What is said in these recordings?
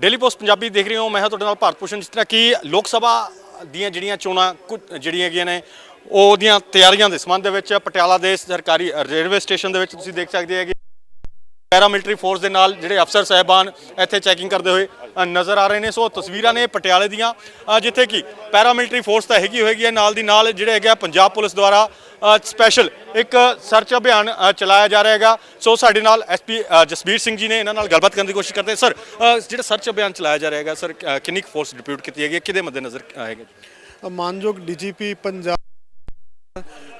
Daily post Punjabi ਦੇਖ ਰਹੇ ਹੋ। ਮੈਂ ਹਾਂ ਤੁਹਾਡੇ ਨਾਲ ਭਾਰਤ ਭੂਸ਼ਣ। ਜਿਸ ਤਰ੍ਹਾਂ ਕਿ ਲੋਕ ਸਭਾ ਦੀਆਂ ਜਿਹੜੀਆਂ ਚੋਣਾਂ ਕੁ- ਜਿਹੜੀਆਂ ਹੈਗੀਆਂ ਨੇ ਉਹਦੀਆਂ ਤਿਆਰੀਆਂ ਦੇ ਸੰਬੰਧ ਦੇ ਵਿੱਚ ਪਟਿਆਲਾ ਦੇ ਸਰਕਾਰੀ ਰੇਲਵੇ ਸਟੇਸ਼ਨ ਦੇ ਵਿੱਚ ਤੁਸੀਂ ਦੇਖ ਸਕਦੇ ਹੈਗੇ। ਪੈਰਾਮਿਲਟਰੀ ਫੋਰਸ ਦੇ ਨਾਲ ਜਿਹੜੇ ਅਫਸਰ ਸਹਿਬਾਨ ਇੱਥੇ ਚੈਕਿੰਗ ਕਰਦੇ ਹੋਏ ਨਜ਼ਰ ਆ ਰਹੇ ਨੇ। ਸੋ ਤਸਵੀਰਾਂ ਨੇ ਪਟਿਆਲੇ ਦੀਆਂ ਜਿੱਥੇ ਕਿ ਪੈਰਾਮਿਲਟਰੀ ਫੋਰਸ ਤਾਂ ਹੈਗੀ ਹੋਏਗੀ ਹੈ, ਨਾਲ ਦੀ ਨਾਲ ਜਿਹੜੇ ਹੈਗਾ ਪੰਜਾਬ ਪੁਲਿਸ ਦੁਆਰਾ ਸਪੈਸ਼ਲ ਇੱਕ ਸਰਚ ਅਭਿਆਨ ਚਲਾਇਆ ਜਾ ਰਿਹਾ ਹੈਗਾ। ਸੋ ਸਾਡੇ ਨਾਲ ਐਸਪੀ ਜਸਬੀਰ ਸਿੰਘ ਜੀ ਨੇ ਇਹਨਾਂ ਨਾਲ ਗੱਲਬਾਤ ਕਰਨ ਦੀ ਕੋਸ਼ਿਸ਼ ਕਰਦੇ। ਸਰ ਜਿਹੜਾ ਸਰਚ ਅਭਿਆਨ ਚਲਾਇਆ ਜਾ ਰਿਹਾ ਹੈਗਾ ਸਰ ਅ, ਕਿੰਨੀ ਫੋਰਸ ਡਿਪਿਊਟ ਕੀਤੀ ਹੈਗੀ ਹੈ? ਕਿਹਦੇ ਮੱਦੇਨਜ਼ਰ ਅ, ਹੈਗਾ? ਮਾਨਯੋਗ DGP Punjab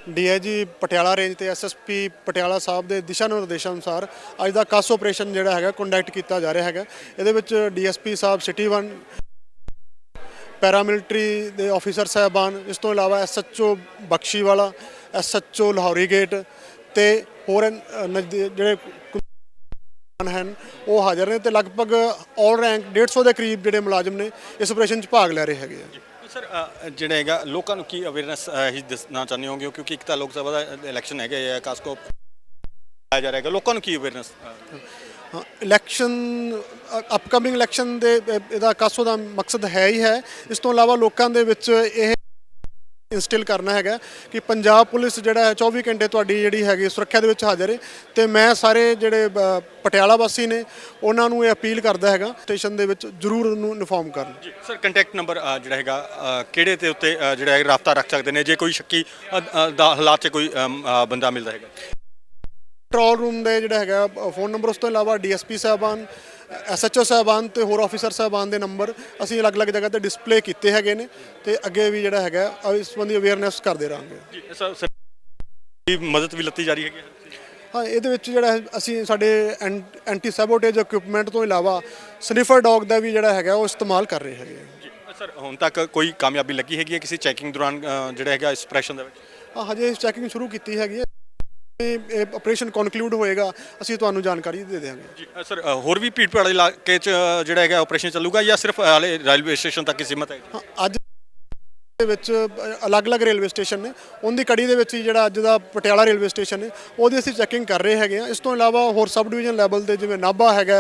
DIG Patiala range ਤੇ ਐਸਐਸਪੀ ਪਟਿਆਲਾ ਸਾਹਿਬ ਦੇ ਦਿਸ਼ਾ ਨਿਰਦੇਸ਼ਾਂ ਅਨੁਸਾਰ ਅੱਜ ਦਾ ਕਾਸ ਆਪਰੇਸ਼ਨ ਜਿਹੜਾ ਹੈਗਾ ਕੰਡਕਟ ਕੀਤਾ ਜਾ ਰਿਹਾ ਹੈਗਾ। ਇਹਦੇ ਵਿੱਚ ਡੀਐਸਪੀ ਸਾਹਿਬ ਸਿਟੀ 1 ਪੈਰਾਮਿਲਟਰੀ ਦੇ ਆਫੀਸਰ ਸਾਹਿਬਾਨ, ਇਸ ਤੋਂ ਇਲਾਵਾ SHO Bakhshiwala, SHO Lahori gate ਤੇ ਹੋਰ ਨਜ਼ਦੀ- ਜਿਹੜੇ ਹਨ, ਉਹ ਹਾਜ਼ਰ ਨੇ ਤੇ ਲਗਭਗ ਆਲ ਰੈਂਕ 150 ਦੇ ਕਰੀਬ ਜਿਹੜੇ ਮੁਲਾਜ਼ਮ ਨੇ ਇਸ ਆਪਰੇਸ਼ਨ 'ਚ ਭਾਗ ਲੈ ਰਹੇ ਹੈਗੇ ਆ ਸਰ ਜਿਹੜਾ ਹੈਗਾ, ਲੋਕਾਂ ਨੂੰ ਕੀ ਅਵੇਅਰਨੈਸ ਹੀ ਦੱਸਣਾ ਚਾਹੁੰਦੇ ਹੋਗੇ ਕਿਉਂਕਿ ਇੱਕ ਤਾਂ ਲੋਕ ਸਭਾ ਦਾ ਇਲੈਕਸ਼ਨ ਹੈਗਾ ਹੈ ਕਾਸਕੋ ਆਇਆ ਜਾ ਰਿਹਾ ਹੈਗਾ। ਲੋਕਾਂ ਨੂੰ ਕੀ ਅਵੇਅਰਨੈਸ ਹਾਂ ਇਲੈਕਸ਼ਨ ਅਪਕਮਿੰਗ ਇਲੈਕਸ਼ਨ ਦੇ ਇਹਦਾ ਕਾਸੋ ਦਾ ਮਕਸਦ ਹੈ ਹੀ ਹੈ। ਇਸ ਤੋਂ ਇਲਾਵਾ ਲੋਕਾਂ ਦੇ ਵਿੱਚ ਇਹ ਇਨਸਟਿਲ ਕਰਨਾ ਹੈਗਾ ਕਿ ਪੰਜਾਬ ਪੁਲਿਸ ਜਿਹੜਾ ਹੈ 24 ਘੰਟੇ ਤੁਹਾਡੀ ਜਿਹੜੀ ਹੈਗੀ ਸੁਰੱਖਿਆ ਦੇ ਵਿੱਚ ਹਾਜ਼ਰ ਹੈ ਤੇ ਮੈਂ ਸਾਰੇ ਜਿਹੜੇ ਪਟਿਆਲਾ ਵਾਸੀ ਨੇ ਉਹਨਾਂ ਨੂੰ ਇਹ ਅਪੀਲ ਕਰਦਾ ਹੈਗਾ ਸਟੇਸ਼ਨ ਦੇ ਵਿੱਚ ਜ਼ਰੂਰ ਉਹਨੂੰ ਇਨਫੋਰਮ ਕਰਨ। ਜੀ ਸਰ ਕੰਟੈਕਟ ਨੰਬਰ ਜਿਹੜਾ ਹੈਗਾ ਕਿਹੜੇ ਤੇ ਉੱਤੇ ਜਿਹੜਾ ਹੈ ਰਾਬਤਾ ਰੱਖ ਸਕਦੇ ਨੇ? ਜੇ ਕੋਈ ਸ਼ੱਕੀ ਦਾ ਹਾਲਾਤ 'ਚ ਕੋਈ ਬੰਦਾ ਮਿਲਦਾ ਹੈਗਾ। ਕੰਟਰੋਲ ਰੂਮ ਦੇ ਜਿਹੜਾ ਹੈਗਾ ਫੋਨ ਨੰਬਰ ਉਸ ਤੋਂ ਇਲਾਵਾ ਡੀਐਸਪੀ ਸਾਹਿਬਾਨ ਐਸਐਚਓ ਸਾਹਿਬਾਨ ਤੇ ਹੋਰ ਆਫੀਸਰ ਸਾਹਿਬਾਨ ਦੇ ਨੰਬਰ ਅਸੀਂ ਅਲੱਗ-ਅਲੱਗ ਜਗ੍ਹਾ ਤੇ ਡਿਸਪਲੇ ਕੀਤੇ ਹੈਗੇ ਨੇ ਤੇ ਅੱਗੇ ਵੀ ਜਿਹੜਾ ਹੈਗਾ ਇਸ ਸੰਬੰਧੀ ਅਵੇਅਰਨੈਸ ਕਰਦੇ ਰਹਾਂਗੇ। ਜੀ ਮਦਦ ਵੀ ਲੱਤੀ ਜਾ ਰਹੀ ਹੈਗੀ ਹੈ? ਇਹਦੇ ਵਿੱਚ ਜਿਹੜਾ ਅਸੀਂ ਸਾਡੇ ਐਂਟੀ ਸੈਬੋਟੇਜ ਇਕਵਿਪਮੈਂਟ ਤੋਂ ਇਲਾਵਾ ਸਨਿਫਰ ਡੌਗ ਦਾ ਵੀ ਜਿਹੜਾ ਹੈਗਾ ਉਹ ਇਸਤੇਮਾਲ ਕਰ ਰਹੇ ਹੈਗੇ। ਸਰ ਹੁਣ ਤੱਕ ਕੋਈ ਕਾਮਯਾਬੀ ਲੱਗੀ ਹੈਗੀ ਹੈ? ਕਿਸੇ ਚੈਕਿੰਗ ਦੌਰਾਨ ਜਿਹੜਾ ਹੈਗਾ ਇਸ ਆਪਰੇਸ਼ਨ ਦੇ ਵਿੱਚ? ਹਾਂ ਹਜੇ ਚੈਕਿੰਗ ਸ਼ੁਰੂ ਕੀਤੀ ਹੈਗੀ ਹੈ। ਆਪਰੇਸ਼ਨ ਕਨਕਲੂਡ ਹੋਏਗਾ ਅਸੀਂ ਤੁਹਾਨੂੰ ਜਾਣਕਾਰੀ ਦੇ ਦੇਵਾਂਗੇ ਸਰ ਹੋਰ ਵੀ ਭੀੜ ਭਾੜ ਇਲਾਕੇ 'ਚ ਜਿਹੜਾ ਹੈਗਾ ਆਪਰੇਸ਼ਨ ਚੱਲੂਗਾ ਜਾਂ ਸਿਰਫ ਹਾਲੇ ਰੇਲਵੇ ਸਟੇਸ਼ਨ ਤੱਕ ਹੀ ਸੀਮਤ ਹੈ? ਹਾਂ ਅੱਜ ਦੇ ਵਿੱਚ ਅਲੱਗ-ਅਲੱਗ ਰੇਲਵੇ ਸਟੇਸ਼ਨ ਨੇ। ਉਹਦੀ ਕੜੀ ਦੇ ਵਿੱਚ ਹੀ ਜਿਹੜਾ ਅੱਜ ਦਾ ਪਟਿਆਲਾ ਰੇਲਵੇ ਸਟੇਸ਼ਨ ਹੈ ਉਹਦੀ ਅਸੀਂ ਚੈਕਿੰਗ ਕਰ ਰਹੇ ਹੈਗੇ ਆ ਇਸ ਤੋਂ ਇਲਾਵਾ ਹੋਰ ਸਬ ਡਿਵੀਜ਼ਨ ਲੈਵਲ ਤੇ ਜਿਵੇਂ ਨਾਭਾ ਹੈਗਾ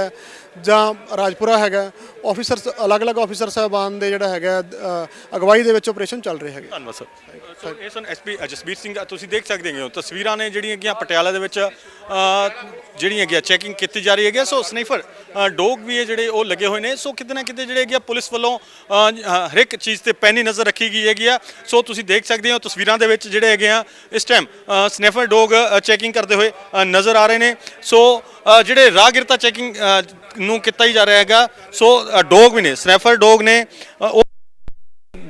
ਜਾਂ ਰਾਜਪੁਰਾ ਹੈਗਾ ਆਫੀਸਰਸ ਅਲੱਗ-ਅਲੱਗ ਆਫੀਸਰ ਸਾਹਿਬਾਨ ਦੇ ਜਿਹੜਾ ਹੈਗਾ ਅਗਵਾਈ ਦੇ ਵਿੱਚ ਆਪਰੇਸ਼ਨ ਚੱਲ ਰਹੇ ਹੈਗੇ। ਧੰਨਵਾਦ ਸਰ। ਸੋ ਇਹ ਸਨ ਐਸਪੀ ਜਸਬੀਰ ਸਿੰਘ ਤੁਸੀਂ ਦੇਖ ਸਕਦੇ ਹੋ ਤਸਵੀਰਾਂ ਨੇ ਜਿਹੜੀਆਂ ਕਿ ਪਟਿਆਲਾ ਦੇ ਵਿੱਚ ਅ, ਜਿਹੜੀਆਂ ਕਿ ਚੈਕਿੰਗ ਕੀਤੀ ਜਾ ਰਹੀ ਹੈਗੀ ਸੋ ਸਨੀਫਰ ਡੋਗ ਵੀ ਇਹ ਜਿਹੜੇ ਉਹ ਲੱਗੇ ਹੋਏ ਨੇ। ਸੋ ਕਿਤੇ ਨਾ ਕਿਤੇ ਜਿਹੜੇ ਹੈਗੇ ਆ ਪੁਲਿਸ ਵੱਲੋਂ ਅ, ਹਰ ਇੱਕ ਚੀਜ਼ ਤੇ ਪੈਣੀ ਨਜ਼ਰ ਰੱਖੀ ਗਈ ਹੈ ਹੈਗੀ ਆ। ਸੋ ਤੁਸੀਂ ਦੇਖ ਸਕਦੇ ਹੋ ਤਸਵੀਰਾਂ ਦੇ ਵਿੱਚ ਜਿਹੜੇ ਹੈਗੇ ਆ ਇਸ ਟਾਈਮ ਸਨੈਫਰ ਡੋਗ ਚੈਕਿੰਗ ਕਰਦੇ ਹੋਏ ਨਜ਼ਰ ਆ ਰਹੇ ਨੇ। ਸੋ ਅ, ਜਿਹੜੇ ਰਾਹਗੀਰਤਾ ਚੈਕਿੰਗ ਨੂੰ ਕੀਤਾ ਹੀ ਜਾ ਰਿਹਾ ਹੈਗਾ। ਸੋ ਡੋਗ ਵੀ ਨੇ ਸਨੈਫਰ ਡੋਗ ਨੇ ਉਹ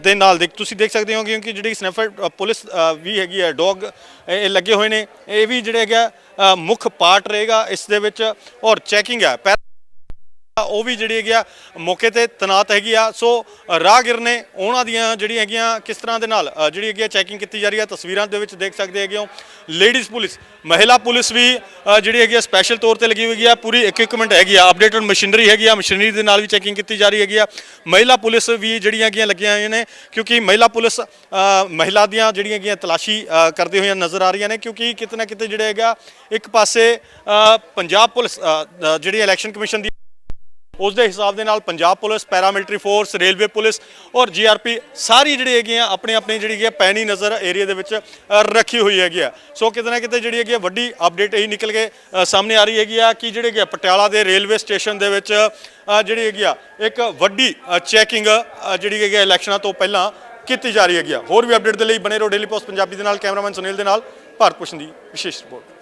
ਦੇ ਨਾਲ ਦੇਖ ਤੁਸੀਂ ਦੇਖ ਸਕਦੇ ਹੋ ਕਿਉਂਕਿ ਜਿਹੜੀ ਸਨੈਫਰ ਪੁਲਿਸ ਵੀ ਹੈਗੀ ਹੈ ਡੌਗ ਇਹ ਲੱਗੇ ਹੋਏ ਨੇ। ਇਹ ਵੀ ਜਿਹੜੇ ਹੈਗਾ ਅ, ਮੁੱਖ ਪਾਰਟ ਰਹੇਗਾ ਇਸ ਦੇ ਵਿੱਚ ਔਰ ਚੈਕਿੰਗ ਹੈ ਪੈ- ਉਹ ਵੀ ਜਿਹੜੀ ਹੈਗੀ ਆ ਮੌਕੇ ਤੇ ਤਨਾਤ ਹੈਗੀ ਆ। ਸੋ ਰਾਹਗੀਰ ਨੇ ਉਹਨਾਂ ਦੀਆਂ ਜਿਹੜੀਆਂ ਹੈਗੀਆਂ ਕਿਸ ਤਰ੍ਹਾਂ ਦੇ ਨਾਲ ਜਿਹੜੀ ਹੈਗੀ ਆ ਚੈਕਿੰਗ ਕੀਤੀ ਜਾ ਰਹੀ ਆ ਤਸਵੀਰਾਂ ਦੇ ਵਿੱਚ ਦੇਖ ਸਕਦੇ ਹੈਗੇ ਹੋ। ਲੇਡੀਜ਼ ਪੁਲਿਸ ਮਹਿਲਾ ਪੁਲਿਸ ਵੀ ਜਿਹੜੀ ਹੈਗੀ ਆ ਸਪੈਸ਼ਲ ਤੌਰ ਤੇ ਲੱਗੀ ਹੋਈ ਹੈ ਪੂਰੀ ਇਕਵਿਪਮੈਂਟ ਹੈਗੀ ਆ ਅਪਡੇਟਡ ਮਸ਼ੀਨਰੀ ਹੈਗੀ ਆ ਮਸ਼ੀਨਰੀ ਦੇ ਨਾਲ ਵੀ ਚੈਕਿੰਗ ਕੀਤੀ ਜਾ ਰਹੀ ਹੈਗੀ ਆ। ਮਹਿਲਾ ਪੁਲਿਸ ਵੀ ਜਿਹੜੀਆਂ ਹੈਗੀਆਂ ਲੱਗੀਆਂ ਹੋਈਆਂ ਨੇ ਕਿਉਂਕਿ ਮਹਿਲਾ ਪੁਲਿਸ ਮਹਿਲਾ ਦੀਆਂ ਜਿਹੜੀਆਂ ਹੈਗੀਆਂ ਤਲਾਸ਼ੀ ਅ, ਕਰਦੇ ਹੋਈਆਂ ਨਜ਼ਰ ਆ ਰਹੀਆਂ ਨੇ ਕਿਉਂਕਿ ਕਿਤੇ ਨਾ ਕਿਤੇ ਜਿਹੜਾ ਹੈਗਾ ਇੱਕ ਪਾਸੇ ਪੰਜਾਬ ਪੁਲਿਸ ਜਿਹੜੀ ਇਲੈਕਸ਼ਨ ਕਮਿਸ਼ਨ ਦੀ ਉਸ ਦੇ ਹਿਸਾਬ ਦੇ ਨਾਲ Punjab police paramilitary force railway police ਔਰ ਜੀਆਰਪੀ ਸਾਰੀ ਜਿਹੜੀ ਹੈਗੀ ਆ, ਆਪਣੇ ਆਪਣੇ ਜਿਹੜੀ ਹੈਗੀ ਆ ਪੈਣੀ ਨਜ਼ਰ ਏਰੀਆ ਦੇ ਵਿੱਚ ਰੱਖੀ ਹੋਈ ਹੈਗੀ ਆ। ਸੋ ਕਿਤੇ ਨਾ ਕਿਤੇ ਜਿਹੜੀ ਹੈਗੀ ਆ, ਵੱਡੀ ਅਪਡੇਟ ਇਹੀ ਨਿਕਲ ਕੇ ਸਾਹਮਣੇ ਆ ਰਹੀ ਹੈਗੀ ਆ ਕਿ ਜਿਹੜੇ ਹੈਗੇ ਆ, ਪਟਿਆਲਾ ਦੇ ਰੇਲਵੇ ਸਟੇਸ਼ਨ ਦੇ ਵਿੱਚ ਜਿਹੜੀ ਹੈਗੀ ਆ, ਇੱਕ ਵੱਡੀ ਚੈਕਿੰਗ ਜਿਹੜੀ ਹੈਗੀ ਆ ਇਲੈਕਸ਼ਨਾਂ ਤੋਂ ਪਹਿਲਾਂ ਕੀਤੀ ਜਾ ਰਹੀ ਹੈਗੀ ਆ। ਹੋਰ ਵੀ ਅਪਡੇਟ ਦੇ ਲਈ ਬਣੇ ਰਹੋ ਡੇਲੀ ਪੋਸਟ ਪੰਜਾਬੀ ਦੇ ਨਾਲ ਕੈਮਰਾਮੈਨ ਸੁਨੀਲ ਦੇ ਨਾਲ, ਭਾਰਤ ਭੂਸ਼ਣ ਦੀ ਵਿਸ਼ੇਸ਼ ਰਿਪੋਰਟ